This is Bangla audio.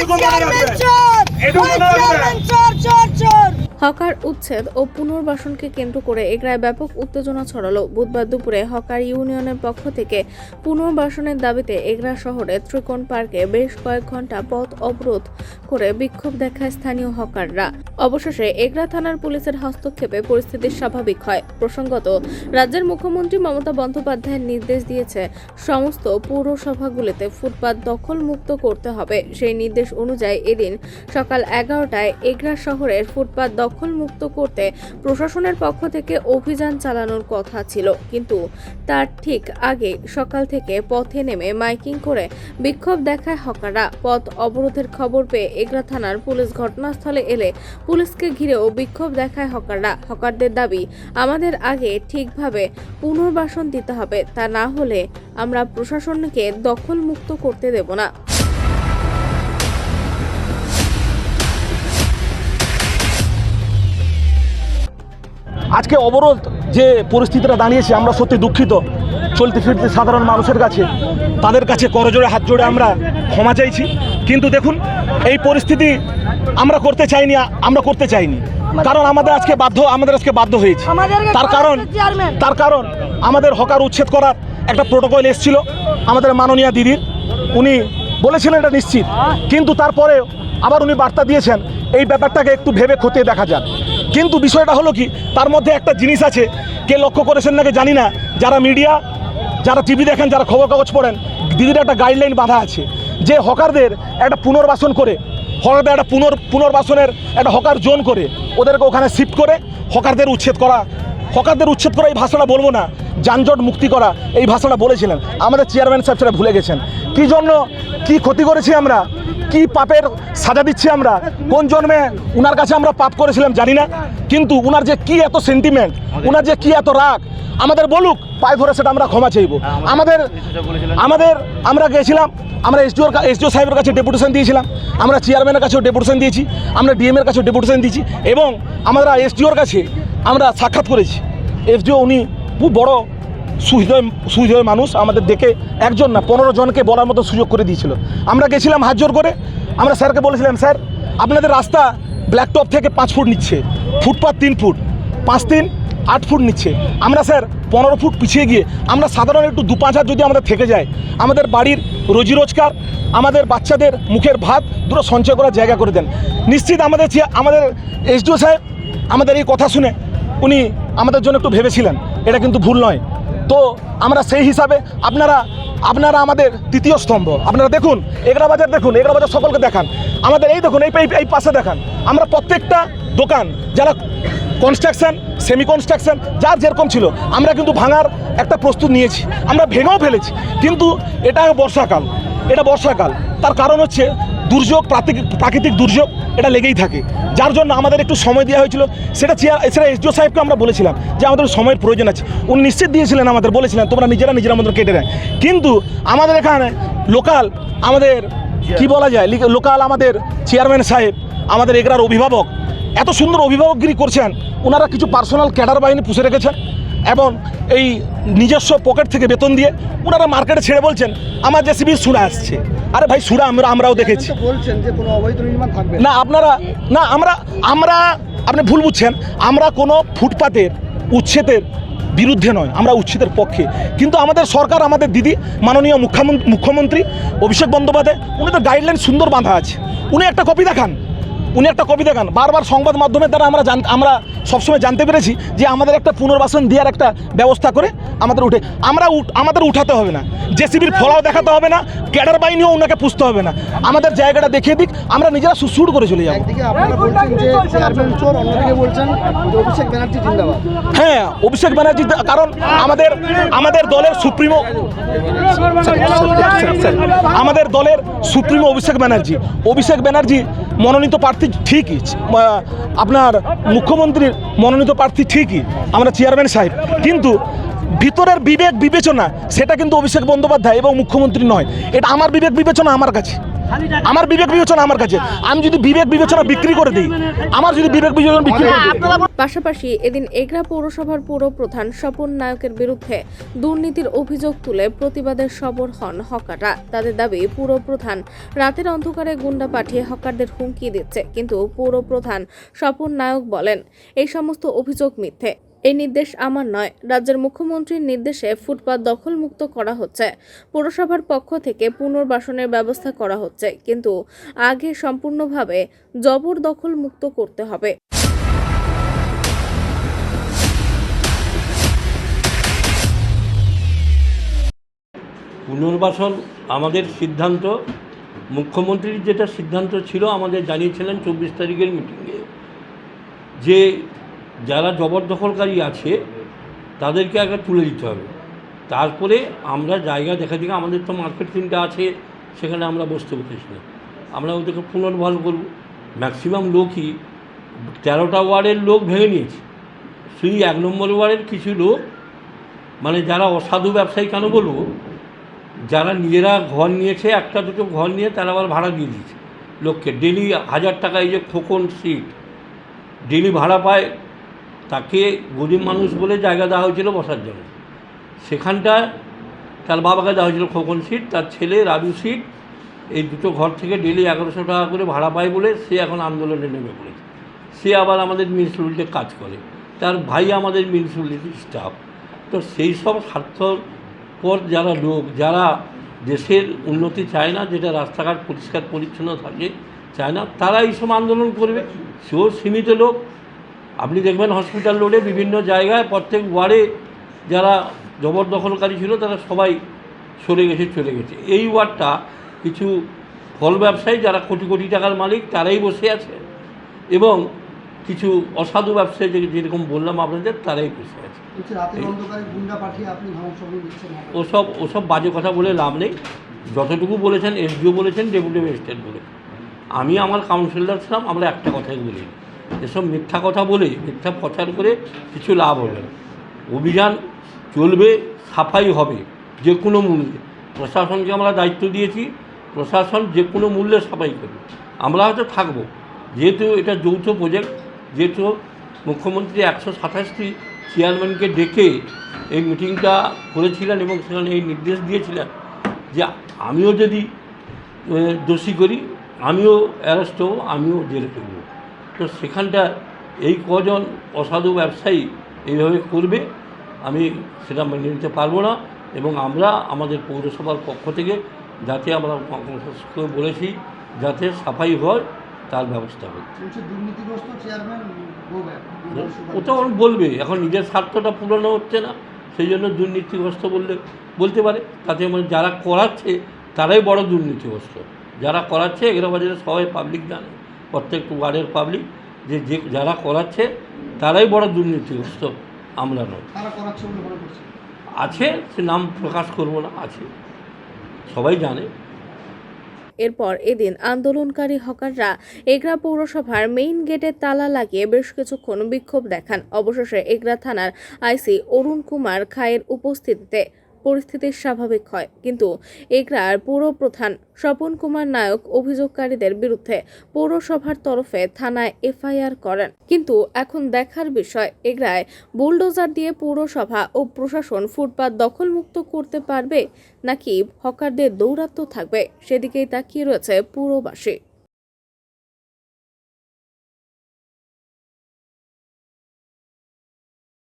এইটুকু মনে রাখবেন চোর এইটুকু ওই মনে রাখবেন। হকার উচ্ছেদ ও পুনর্বাসনকে কেন্দ্র করে এগরায় ব্যাপক উত্তেজনা ছড়ালো। বুধবার দুপুরে হকার ইউনিয়নের পক্ষ থেকে পুনর্বাসনের দাবিতে এগরা শহরে ত্রিকোণ পার্কে বেশ কয়েক ঘণ্টা পথ অবরোধ করে বিক্ষোভ দেখায় স্থানীয় হকাররা। অবশেষে এগরা থানার পুলিশের হস্তক্ষেপে পরিস্থিতি স্বাভাবিক হয়। প্রসঙ্গত, রাজ্যের মুখ্যমন্ত্রী মমতা বন্দ্যোপাধ্যায়ের নির্দেশ দিয়েছে, সমস্ত পৌরসভাগুলিতে ফুটপাত দখল মুক্ত করতে হবে। সেই নির্দেশ অনুযায়ী এদিন সকাল এগারোটায় এগরা শহরের ফুটপাত দখল মুক্ত করতে প্রশাসনের পক্ষ থেকে অভিযান চালানোর কথা ছিল। কিন্তু তার ঠিক আগে সকাল থেকে পথে নেমে মাইকিং করে বিক্ষোভ দেখায় হকাররা। পথ অবরোধের খবর পেয়ে এগরা থানার পুলিশ ঘটনাস্থলে এলে পুলিশকে ঘিরেও বিক্ষোভ দেখায় হকাররা। হকারদের দাবি, আমাদের আগে ঠিকভাবে পুনর্বাসন দিতে হবে। তা না হলে আমরা প্রশাসনকে দখল মুক্ত করতে দেব না। আজকে অবরোধ যে পরিস্থিতিটা দাঁড়িয়েছে আমরা সত্যি দুঃখিত। চলতে ফিরতে সাধারণ মানুষের কাছে তাদের কাছে করজোড়ে হাত জোড়ে আমরা ক্ষমা চাইছি। কিন্তু দেখুন এই পরিস্থিতি আমরা করতে চাইনি আমরা করতে চাইনি। কারণ আমাদের আজকে বাধ্য আমাদের আজকে বাধ্য হয়েছে। তার কারণ তার কারণ আমাদের হকার উচ্ছেদ করার একটা প্রোটোকল এসেছিল আমাদের মাননীয় দিদির। উনি বলেছিলেন এটা নিশ্চিত। কিন্তু তারপরে আবার উনি বার্তা দিয়েছেন এই ব্যাপারটাকে একটু ভেবে খতিয়ে দেখা যাক। কিন্তু বিষয়টা হলো কি, তার মধ্যে একটা জিনিস আছে, কে লক্ষ্য করেছেন নাকি জানি না, যারা মিডিয়া যারা টিভি দেখেন, যারা খবর কাগজ পড়েন, দিদির একটা গাইডলাইন বাঁধা আছে, যে হকারদের একটা পুনর্বাসন করে হকারদের একটা পুনর, পুনর্বাসনের একটা হকার জোন করে, ওদেরকে ওখানে শিফট করে হকারদের উচ্ছেদ করা। হকারদের উচ্ছেদ করা এই ভাষাটা বলব না, যানজট মুক্তি করা, এই ভাষাটা বলেছিলেন। আমাদের চেয়ারম্যান সাহেব সেটা ভুলে গেছেন। কি জন্য, কি ক্ষতি করেছি আমরা? কি পাপের সাজা দিচ্ছি আমরা? কোন জন্মে উনার কাছে আমরা পাপ করেছিলাম জানি না কিন্তু উনার যে কি এত সেন্টিমেন্ট উনার যে কি এত রাগ আমাদের বলুক পায়ে ধরে সেটা আমরা ক্ষমা চাইব। আমাদের আমাদের আমরা গেছিলাম আমরা এসডিওর এসডিও সাহেবের কাছে ডেপুটেশন দিয়েছিলাম আমরা চেয়ারম্যানের কাছেও ডেপুটেশন দিয়েছি আমরা ডিএমের কাছেও ডেপুটেশন দিয়েছি এবং আমরা এসডিওর কাছে আমরা সাক্ষাৎ করেছি। এসডিও উনি খুব বড় সুহৃদয় সুহৃদয় মানুষ আমাদের দেখে একজন না, পনেরো জনকে বলার মতো সুযোগ করে দিয়েছিল। আমরা গেছিলাম হাত জোর করে, আমরা স্যারকে বলেছিলাম, স্যার, আপনাদের রাস্তা ব্ল্যাকটপ থেকে পাঁচ ফুট নিচ্ছে, ফুটপাত তিন ফুট, পাঁচ তিন, আট ফুট নিচ্ছে। আমরা, স্যার, পনেরো ফুট পিছিয়ে গিয়ে, আমরা সাধারণ একটু দু পাঁচ হাত যদি আমাদের থেকে যায়, আমাদের বাড়ির রোজি রোজগার, আমাদের বাচ্চাদের মুখের ভাত, দুটো সঞ্চয় করার জায়গা করে দেন। নিশ্চিত আমাদের আমাদের এসডিও সাহেব আমাদের এই কথা শুনে উনি আমাদের জন্য একটু ভেবেছিলেন। এটা কিন্তু ভুল নয়। তো আমরা সেই হিসাবে আপনারা আপনারা আমাদের তৃতীয় স্তম্ভ। আপনারা দেখুন, এগরা বাজার দেখুন, এগরা বাজার সকলকে দেখান। আমাদের এই দেখুন, এই, এই- পাশে দেখান। আমরা প্রত্যেকটা দোকান, যারা কনস্ট্রাকশন সেমি কনস্ট্রাকশন যার যেরকম ছিল, আমরা কিন্তু ভাঙার একটা প্রস্তুত নিয়েছি। আমরা ভেঙেও ফেলেছি। কিন্তু এটা বর্ষাকাল এটা বর্ষাকাল। তার কারণ হচ্ছে দুর্যোগ, প্রাকৃতিক দুর্যোগ, এটা লেগেই থাকে। যার জন্য আমাদের একটু সময় দেওয়া হয়েছিল, সেটা চেয়ার, সেটা এসডিও সাহেবকে আমরা বলেছিলাম যে আমাদের সময়ের প্রয়োজন আছে। উনি নিশ্চিত দিয়েছিলেন আমাদের, বলেছিলেন, তোমরা নিজেরা নিজেরা মতো কেটে নেয় কিন্তু আমাদের এখানে লোকাল, আমাদের, কি বলা যায় লোকাল আমাদের চেয়ারম্যান সাহেব, আমাদের এগরার অভিভাবক, এত সুন্দর অভিভাবকগিরি করছেন ওনারা কিছু পার্সোনাল ক্যাডার বাহিনী পুষে রেখেছেন। এবং এই নিজস্ব পকেট থেকে বেতন দিয়ে ওনারা মার্কেটে ছেড়ে বলছেন আমার জেসিবি সুরা আসছে। আরে ভাই সুরা আমরা আমরাও দেখেছি। বলছেন যে কোনো অবৈধ নির্মাণ থাকবে না। আপনারা না আমরা আমরা আপনি ভুল বুঝছেন। আমরা কোনো ফুটপাতের উচ্ছেদের বিরুদ্ধে নয় আমরা উচ্ছেদের পক্ষে। কিন্তু আমাদের সরকার আমাদের দিদি মাননীয় মুখ্যমন্ত্রী মুখ্যমন্ত্রী অভিষেক বন্দ্যোপাধ্যায় উনি তো গাইডলাইন সুন্দর বাঁধা আছে। উনি একটা কপি দেখান। উনি একটা কপি দেখান বারবার সংবাদ মাধ্যমের দ্বারা আমরা জান আমরা সবসময় জানতে পেরেছি যে আমাদের একটা পুনর্বাসন দেওয়ার একটা ব্যবস্থা করে আমাদের উঠে আমরা আমাদের উঠাতে হবে না। জেসিবির ফলাও দেখাতে হবে না ক্যাডার বাহিনীও ওনাকে পুষতে হবে না। আমাদের জায়গাটা দেখিয়ে দিক আমরা নিজেরা সুসুর করে চলে যাব। হ্যাঁ অভিষেক ব্যানার্জি কারণ আমাদের আমাদের দলের সুপ্রিমো আমাদের দলের সুপ্রিমো অভিষেক ব্যানার্জি। অভিষেক ব্যানার্জি মনোনীত প্রার্থী ঠিকই আপনার মুখ্যমন্ত্রীর মনোনীত প্রার্থী ঠিকই, আমরা চেয়ারম্যান সাহেব। কিন্তু ভিতরের বিবেক বিবেচনা, সেটা কিন্তু অভিষেক বন্দ্যোপাধ্যায় এবং মুখ্যমন্ত্রী নয়। এটা আমার বিবেক বিবেচনা আমার কাছে। আমার বিবেক বিবেচনা আমার কাছে। আমি যদি বিবেক বিবেচনা বিক্রি করে দিই, আমার যদি বিবেক বিবেচনা বিক্রি করে পাশাপাশি এদিন এগরা পৌরসভার পুর প্রধান স্বপন নায়কের বিরুদ্ধে দুর্নীতির অভিযোগ তুলে প্রতিবাদের সবর হন হকাররা। তাদের দাবি, পুর প্রধান রাতের অন্ধকারে গুন্ডা পাঠিয়ে হকারদের হুমকি দিচ্ছে। কিন্তু পৌর প্রধান স্বপন নায়ক বলেন, এই সমস্ত অভিযোগ মিথ্যে। এই নির্দেশ আমার নয়। রাজ্যের মুখ্যমন্ত্রীর নির্দেশে ফুটপাত দখলমুক্ত করা হচ্ছে। পৌরসভার পক্ষ থেকে পুনর্বাসনের ব্যবস্থা করা হচ্ছে। কিন্তু আগে সম্পূর্ণভাবে জবরদখল মুক্ত করতে হবে। পুনর্বাসন আমাদের সিদ্ধান্ত। মুখ্যমন্ত্রীর যেটা সিদ্ধান্ত ছিল, আমাদের জানিয়েছিলেন চব্বিশ তারিখের মিটিংয়ে যে যারা জবরদখলকারী আছে, তাদেরকে আগে তুলে দিতে হবে। তারপরে আমরা জায়গা দেখা দিকে, আমাদের তো মার্কেট তিনটা আছে, সেখানে আমরা বসতে বসেছি না। আমরা ওদেরকে পুনর্বাসন করব। ম্যাক্সিমাম লোকই তেরোটা ওয়ার্ডের লোক ভেঙে নিয়েছে। সেই এক নম্বর ওয়ার্ডের কিছু লোক মানে যারা অসাধু ব্যবসায়ী কেন বলব, যারা নিজেরা ঘর নিয়েছে, একটা দুটো ঘর নিয়ে তারা আবার ভাড়া দিয়ে দিয়েছে। লোককে, ডেলি হাজার টাকা এই যে খোকন সিট ডেলি ভাড়া পায় তাকে গরিব মানুষ বলে জায়গা দেওয়া হয়েছিল বসার জন্য। সেখানটায় তার বাবাকে দেওয়া হয়েছিল খোকন সিট, তার ছেলে রাজু সিট। এই দুটো ঘর থেকে ডেলি এগারোশো টাকা করে ভাড়া পায় বলে সে এখন আন্দোলনে নেমে পড়েছে। সে আবার আমাদের মিউনিসিপ্যালিটিতে কাজ করে। তার ভাই আমাদের মিউনিসিপ্যালিটির স্টাফ। তো সেই সব স্বার্থপর যারা লোক, যারা দেশের উন্নতি চায় না, যেটা রাস্তাঘাট পরিষ্কার পরিচ্ছন্ন থাকে, চায় না, তারা এইসব আন্দোলন করবে। সেও সীমিত লোক। আপনি দেখবেন হসপিটাল রোডে বিভিন্ন জায়গায় প্রত্যেক ওয়ার্ডে যারা জবরদখলকারী ছিল তারা সবাই সরে গেছে চলে গেছে। এই ওয়ার্ডটা কিছু ফল ব্যবসায়ী যারা কোটি কোটি টাকার মালিক তারাই বসে আছে এবং কিছু অসাধু ব্যবসায়ী যেরকম বললাম আপনাদের তারাই বসে আছে। ওসব ওসব বাজে কথা বলে লাভ নেই। যতটুকু বলেছেন এসডিও বলেছেন ডেপুটি ম্যাজিস্ট্রেট বলেছেন। আমি আমার কাউন্সিলর ছিলাম আমরা একটা কথাই বলি এসব মিথ্যা কথা বলে, মিথ্যা প্রচার করে কিছু লাভ হবে না। অভিযান চলবে, সাফাই হবে, যে কোনো মূল্যে। প্রশাসনকে আমরা দায়িত্ব দিয়েছি, প্রশাসন যে কোনো মূল্যে সাফাই করবে। আমরা হয়তো থাকব। যেহেতু এটা যৌথ প্রজেক্ট যেহেতু মুখ্যমন্ত্রী একশো সাতাশটি চেয়ারম্যানকে ডেকে এই মিটিংটা করেছিলেন এবং সেখানে এই নির্দেশ দিয়েছিলেন যে আমিও যদি দোষী করি, আমিও অ্যারেস্ট হব, আমিও জেলে করব তো সেখানটা এই কজন অসাধু ব্যবসায়ী এইভাবে করবে আমি সেটা মেনে নিতে পারব না। এবং আমরা আমাদের পৌরসভার পক্ষ থেকে যাতে আমরা বলেছি যাতে সাফাই হয় তার ব্যবস্থা চেয়ারম্যান ওটা ওর বলবে এখন নিজের স্বার্থটা পূরণ হচ্ছে না সেই জন্য দুর্নীতিগ্রস্ত বললে বলতে পারে। তাতে মানে যারা করাচ্ছে তারাই বড় দুর্নীতিগ্রস্ত। যারা করাচ্ছে এগুলো বাজারে সবাই পাবলিক জানে। প্রত্যেক ওয়ার্ডের পাবলিক যে যে যারা করাচ্ছে তারাই বড় দুর্নীতিগ্রস্ত। আমরা নয়। আছে সে নাম প্রকাশ করব না আছে। সবাই জানে। এরপর এদিন আন্দোলনকারী হকাররা এগরা পৌরসভার মেইন গেটে তালা লাগিয়ে বেশ কিছুক্ষণ বিক্ষোভ দেখান। অবশেষে এগরা থানার আইসি অরুণ কুমার খায়ের উপস্থিতিতে পরিস্থিতি স্বাভাবিক হয়। কিন্তু এগরার পৌর প্রধান স্বপন কুমার নায়ক অভিযোগকারীদের বিরুদ্ধে পৌরসভার তরফে থানায় এফআইআর করেন। কিন্তু এখন দেখার বিষয়, এগরায় বুলডোজার দিয়ে পৌরসভা ও প্রশাসন ফুটপাত দখলমুক্ত করতে পারবে নাকি হকারদের দৌরাত্ম্য থাকবে, সেদিকেই তাকিয়ে রয়েছে পুরবাসী।